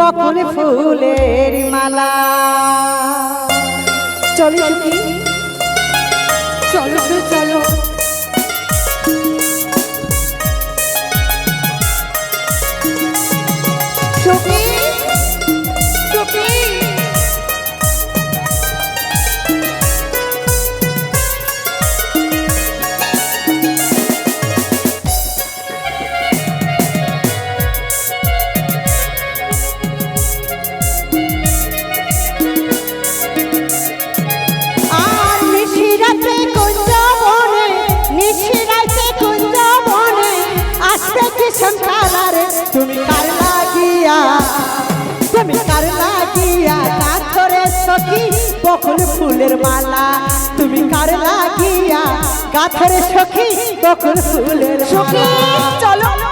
বকুল ফুলের মালা। চলো সুখী চলো চলো। সখী সখী তুমি কার লাগিয়া? তুমি কার লাগিয়া? গাছরে সখী, বকুল ফুলের মালা। তুমি কার লাগিয়া? গাছরে সখী, বকুল ফুলের সখী, চলো।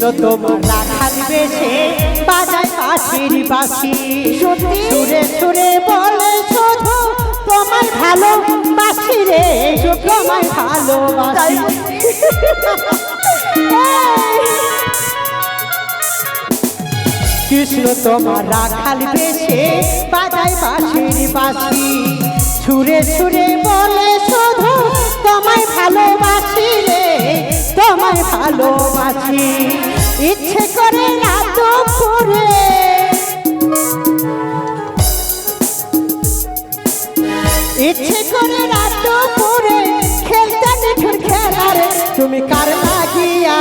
কৃষ্ণ তোমার রাখাল বেশে বাজায় পাখির বাসি সুরে সুরে বলে শুধু তোমার ভালো বাসি রে তোমার ভালোবাসি। কৃষ্ণ তোমার রাখাল বেশে বাজায় বাঁশির বাসি সুরে সুরে বলে শুধু তোমায় ভালোবাসি রে তোমায় ভালোবাসি। ইচ্ছে করে রাত ইচ্ছে করে রাত করে খেলতে নিঠুর খেলার, তুমি কার লাগিয়া,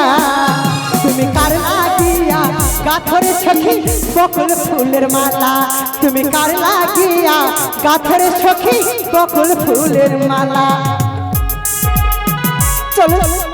তুমি কার লাগিয়া, গাথরে সখী বকুল ফুলের মালা, তুমি কার লাগিয়া, গাথরে সখী বকুল ফুলের মালা। চলো।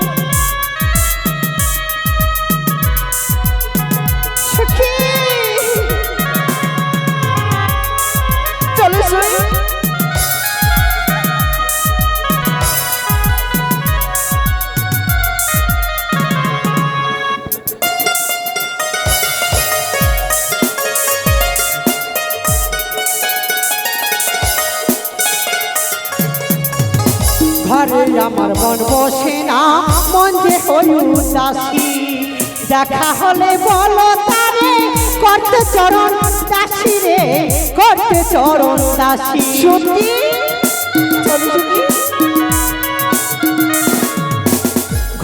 মন যে উদাসী দেখা হলে বলো তারে করতে চরণ দাসী রে করতে চরণ দাসী। সত্যি?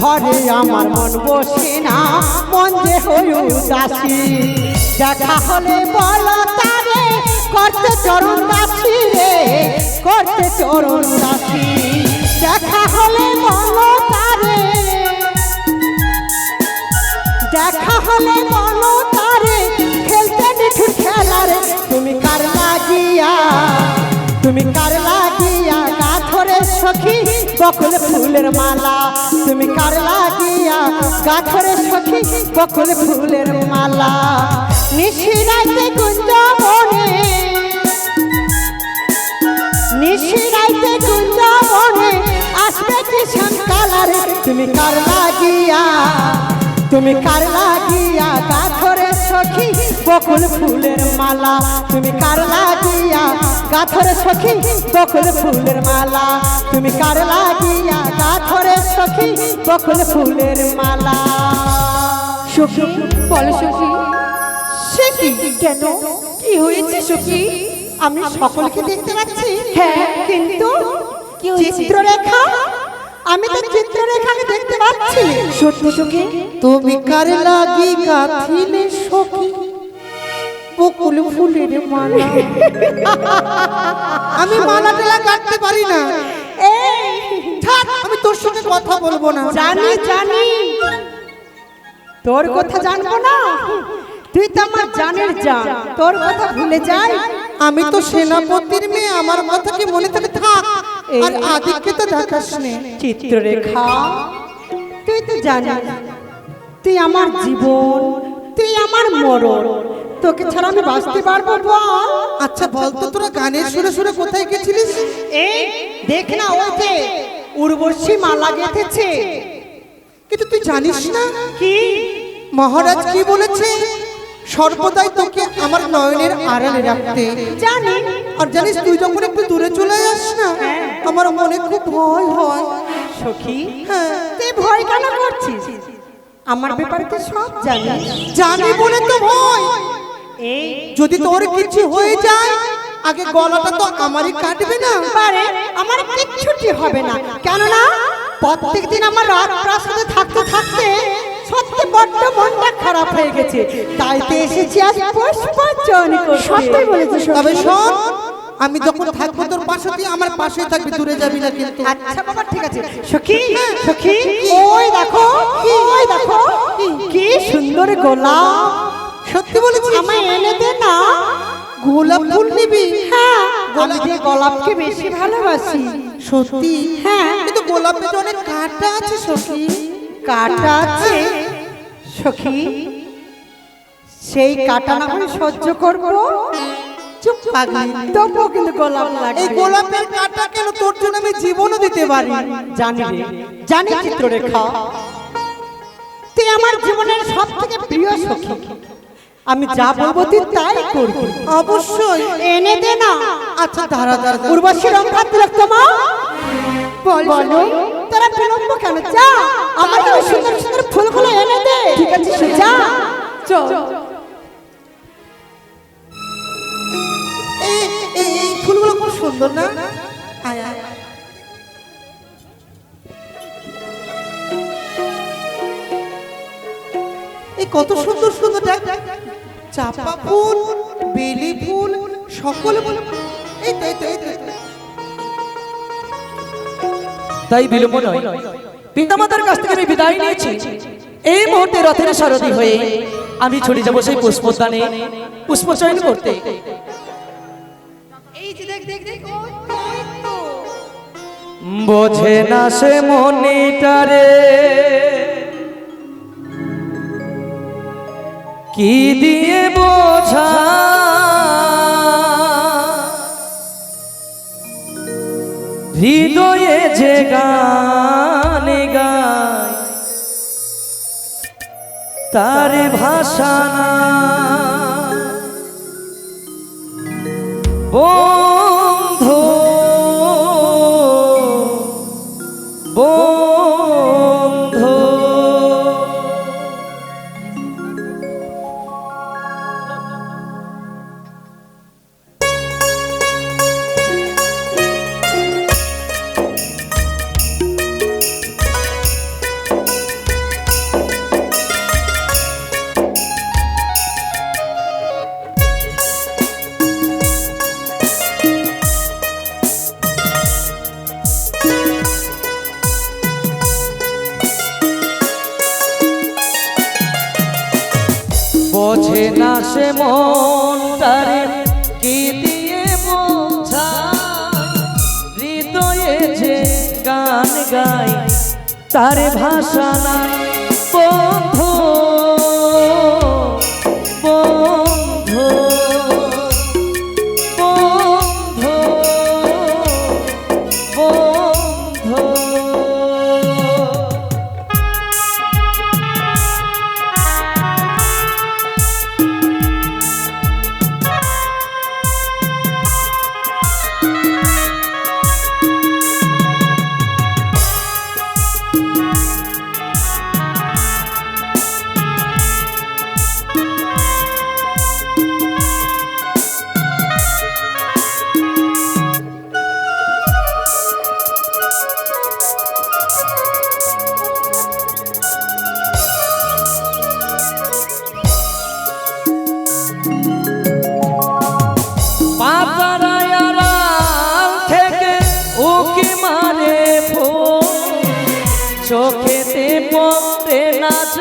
ঘরে আমার মন বসে না মন যে উদাসী দেখা হলে বলো তারে করতে চরণ দাসী রে করতে চরণ দাসী। দেখা হলে হলে বলো তারে, খেলতে নিঠুর খেলারে তুমি কার লাগিয়া, তুমি কার লাগিয়া গাথরে সখী, বকুল ফুলের মালা। তুমি কার লাগিয়া গাথরে সখী, বকুল ফুলের মালা। নিশিরাইতে গুঞ্জ বনে নিশিরাইতে গুঞ্জ বনে আসবে কি সন্তালারে তুমি কার লাগিয়া তুমি কার লাগিয়া গাথরে সখী? বকুল ফুলের মালা। তুমি কার লাগিয়া গাথরে সখী? বকুল ফুলের মালা। তুমি কার লাগিয়া গাথরে সখী? বকুল ফুলের মালা। সখী বলো সখী সে কি কেন? কি হয়েছে সখী? আমি সকলকে দেখতে পাচ্ছি। হ্যাঁ, কিন্তু? চিত্ররেখা আমি তো চিত্ররেখাকে দেখতে পাচ্ছি। সত্যি সখী তুমি কার লাগি গাথিলে সখী? বকুল ফুলের মালা। আমি মালা টেলা কাটতে পারি না। এই থাক আমি তোর সঙ্গে কথা বলব না। জানি জানি। তোর কথা জানব না? তুই তো আমার জানের জান। তোর কথা ভুলে যাই? আমি তো সেনাপতির মেয়ে আমার কথা কি মনে থাকে? থাক আর আদিককে তো দেখাস নে। চিত্ররেখা তুই তো জানিস তুই আমার জীবন তুই আমার মরণ। তোকে ছাড়া আমি বাঁচতে পারব বল। আচ্ছা বলতো তোরা গানের সুরে সুরে কোথায় গেছিলিস? এই দেখ না ওই যে উর্বশী মালা গেঁথেছে। কিন্তু তুই জানিস না কি? মহারাজ কি বলেছে? সর্বদাই তোকে আমার নয়নের আড়ালে রাখতে। জানি। আর জানিস তুই যখন একটু দূরে আমার মনে খুব ভয় হয়। সখী? হ্যাঁ। তুই ভয় কেন করছিস? আমার ব্যাপারে তো সব জানিস। জানি বলে তো ভয়। এই যদি তোর কিছু হয়ে যায় আগে গলাটা তো আমারই কাটবে না। পারে আমার কিচ্ছুটি হবে না। কেননা প্রত্যেকদিন আমার রাত প্রাসাদে থাকতে থাকতে সত্যি বড্ড মনটা খারাপ হয়ে গেছে। তাই তো এসেছি আজ পুষ্পার্চন করতে সত্যই বলেছে তবে শোন আমি যখন থাকব তোর পাশে তুই আমার পাশে থাকবি দূরে যাবি না কিন্তু। আচ্ছা বাবা ঠিক আছে। সখী সখী ওই দেখো ওই দেখো কি সুন্দর গোলাপ। সত্যি বলেছিস? আমায় এনে দে না। গোলাপ ফুল নিবি? হ্যাঁ আমি যে গোলাপকে বেশি ভালোবাসি। সত্যি? হ্যাঁ। কিন্তু গোলাপে তো অনেক কাঁটা আছে সত্যি কাটা আছে। সখী সেই কাটা না করে সহ্য করব? চুপ পাগলি। তবুও কিন্তু গোলাপ এই গোলাপের কাঁটা কেন? তোর জন্য আমি জীবনও দিতে পারি। জানি রে জানি চিত্ররেখা। তুই আমার জীবনের সব থেকে প্রিয় সখী। আমি যা বলব তুই তাই করবি। অবশ্যই। এনে দে না। আচ্ছা দাঁড়া দাঁড়া। উর্বশী রঙ্গা তিলকতমা বলো তোরা বিলম্ব কেন? যা। ওই সুন্দর সুন্দর ফুলগুলো এনে দে। ঠিক আছে যা। চল। এই এই এই ফুলগুলো খুব সুন্দর না? আয় আয়। এই কত সুন্দর সুন্দর দেখ। চাপা ফুল বেলি ফুল সকল এই তো এই তো এই তো, তাই বিলম্ব নয়। পিতামাতার কাছ থেকে আমি বিদায় নিয়েছি। এই মুহূর্তে রথের সারথি হয়ে আমি ছুটে যাব সেই পুষ্পদানে। পুষ্প চয়ন করতে বোঝে না সে মনিটারে কি দিয়ে বোঝা? হৃদয়ে যে গান। তার ভাষা না। মনটারে কি দিয়ে হৃদয়ে যে গান তার ভাষা না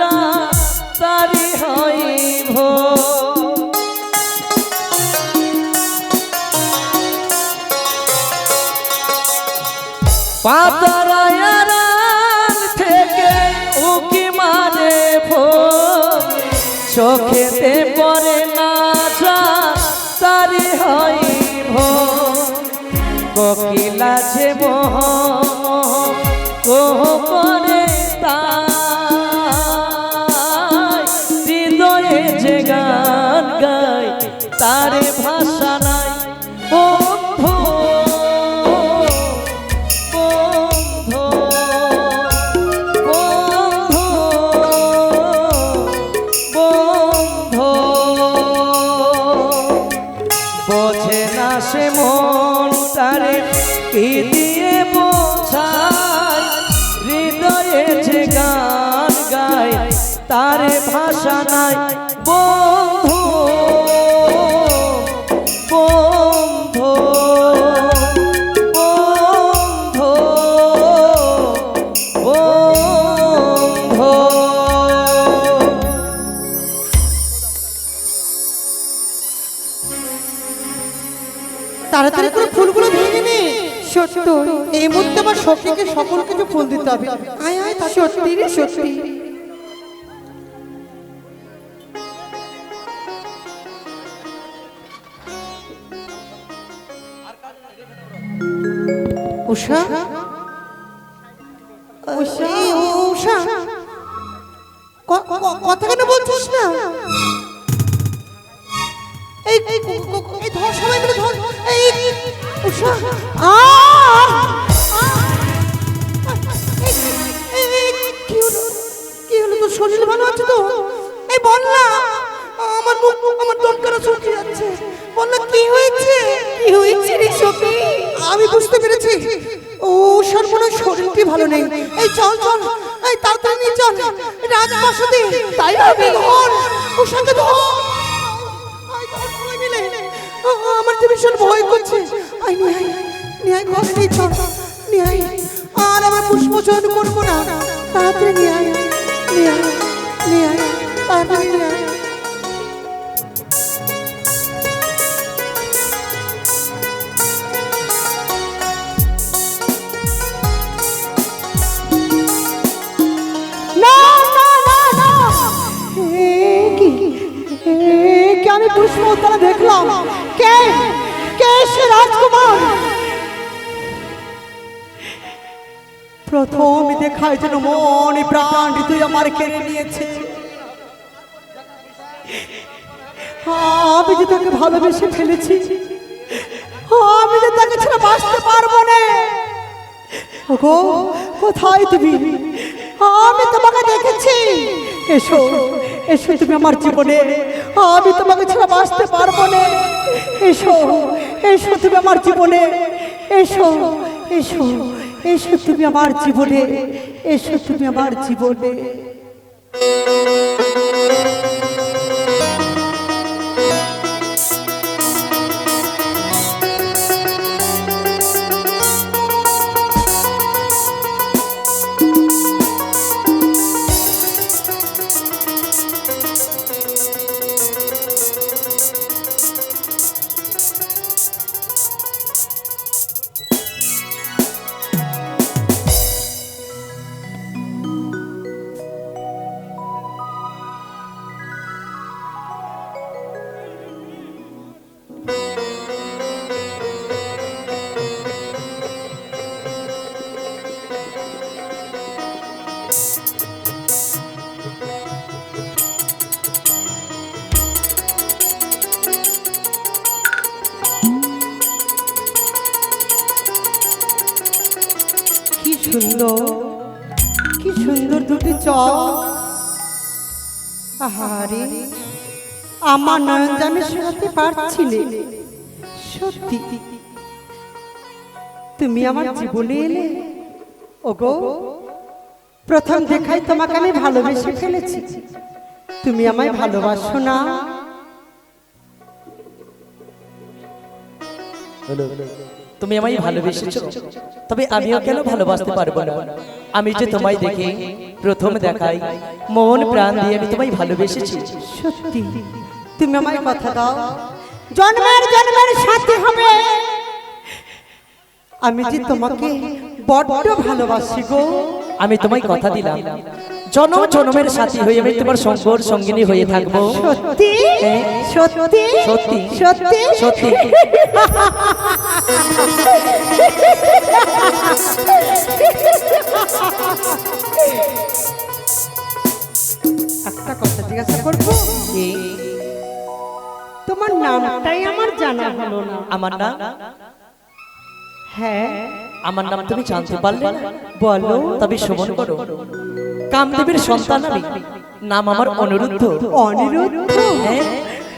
যা তারি হইব। পাতারায় আড়াল থেকে উকি মারে ফুল চোখেতে তারে ভাষা নাই। বন্ধু বন্ধু বন্ধু বন্ধু। তাড়াতাড়ি করে ফুলগুলো ভেঙে সত্য এই মুহূর্তে আমার সখীকে সকল কিছু ফুল দিতে হবে। আয় আয় সত্যি রে, সত্যি। উষা? উষা? কথা কেন বলছিস না? এই এই ধর সবাই এই উষা। আ! কি হলো? কি হলো? তোর শরীর ভালো আছে তো? এই বল শুকিয়ে যাচ্ছে বল না কি হয়েছে? কি হয়েছে রে সখী? আমি বুঝতে পেরেছি। ও, সর্বনাশ শরীরটি ভালো নেই। এই চল চল। এই তাড়াতাড়ি নিয়ে চল। রাজপ্রাসাদে তাই হবে ধর ও সঙ্গে ধর আমার তো ভীষণ ভয় করছে। আই নিয়ে আয়। ঘরে নিয়ে চল। আর আমরা পুষ্প করব না। তাড়াতাড়ি আয়। নিয়ে আয়। তাড়াতাড়ি কি আমি দেখলাম কে? কে সে রাজকুমার? প্রথম দেখায় যেন মন প্রাণ তুই আমার কেড়ে নিয়েছে। আমি যে তাকে ভালোবেসে ফেলেছি, আমি যে তাকে ছেড়ে বাঁচতে পারব না। ওগো, কোথায় তুমি? আমি তোমাকে দেখেছি। এসো এসো, তুমি আমার জীবনে। আমি তোমাকে ছাড়া বাঁচতে পারব না। এসো এসো, তুমি আমার জীবনে। এসো এসো এসো, তুমি আমার জীবনে। এসো, তুমি আমার জীবনে। সুন্দর, কি সুন্দর দুটি আহারে, আমার নয়ন জানে শোনাতে পারছিলে। সত্যি, তুমি আমার জীবনে এলে? ওগো, প্রথম দেখাই তোমাকে আমি ভালোবেসে ফেলেছি। তুমি আমায় ভালোবাসো না। তুমি আমায় ভালোবেসেছ। তবে আমিও কেন ভালোবাসতে পারব না? আমি যে তোমায় দেখে প্রথম দেখাই মন প্রাণ দিয়ে আমি তোমায় ভালোবেসেছি। সত্যি। তুমি আমায় কথা দাও। জন্মের জন্মের সাথে হবে। আমি যে তোমাকে বড্ড ভালোবাসি গো। আমি তোমায় কথা দিলাম। জনম জনমের সাথী হয়ে আমি তোমার সঙ্গর সঙ্গিনী হয়ে থাকব। সত্যি? হ্যাঁ। সত্যি? সত্যি। সত্যি? সত্যি। একটা কথা জিজ্ঞাসা করব? তোমার নামটাই আমার জানা হলো না। আমার নাম? হ্যাঁ আমার নাম তুমি জানতে পারলে? বলো তবে শোভন করো। কামদেবের সন্তান আমি। নাম আমার অনুরুদ্ধ। অনিরুদ্ধ? হ্যাঁ।